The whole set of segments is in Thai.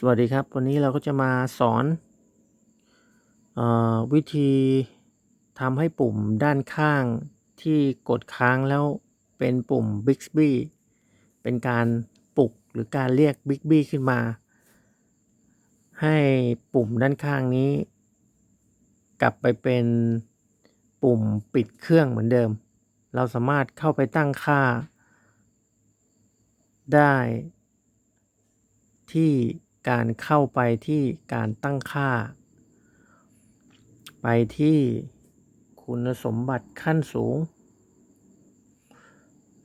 สวัสดีครับ วันนี้เราก็จะมาสอนออวิธีทำให้ปุ่มด้านข้างที่กดค้างแล้วเป็นปุ่ม Bixby เป็นการปลุกหรือการเรียก Bixby ขึ้นมา ให้ปุ่มด้านข้างนี้ กลับไปเป็นปุ่มปิดเครื่องเหมือนเดิม เราสามารถเข้าไปตั้งค่า ได้ที่ การเข้าไปที่การตั้งค่า ไปที่คุณสมบัติขั้นสูง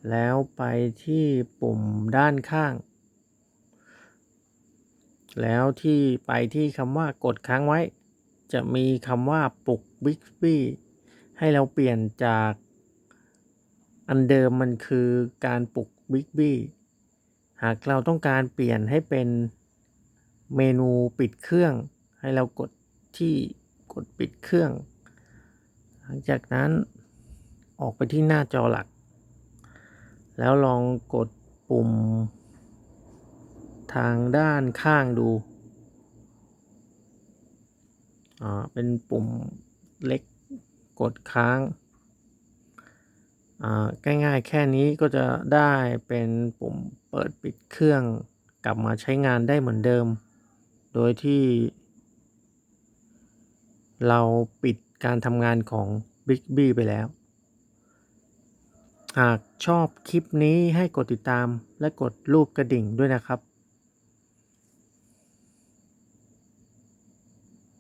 แล้วไปที่ปุ่มด้านข้าง แล้วที่ไปที่คำว่ากดค้างไว้ จะมีคำว่าปลุก Bixby ให้เราเปลี่ยนจากอันเดิมมันคือการปลุก Bixby หากเราต้องการเปลี่ยนให้เป็น เมนูปิดเครื่อง ให้เรากดที่กดปิดเครื่อง หลังจากนั้นออกไปที่หน้าจอหลัก แล้วลองกดปุ่ม ทางด้านข้างดูอ่าเป็นปุ่มเล็กกดค้างอ่าง่ายๆแค่นี้ก็จะได้เป็นปุ่มเปิดปิดเครื่องกลับมาใช้งานได้เหมือนเดิม โดยที่เราปิดการทำงานของ Big B ไปแล้ว หากชอบคลิปนี้ให้กดติดตามและกดรูปกระดิ่งด้วยนะครับ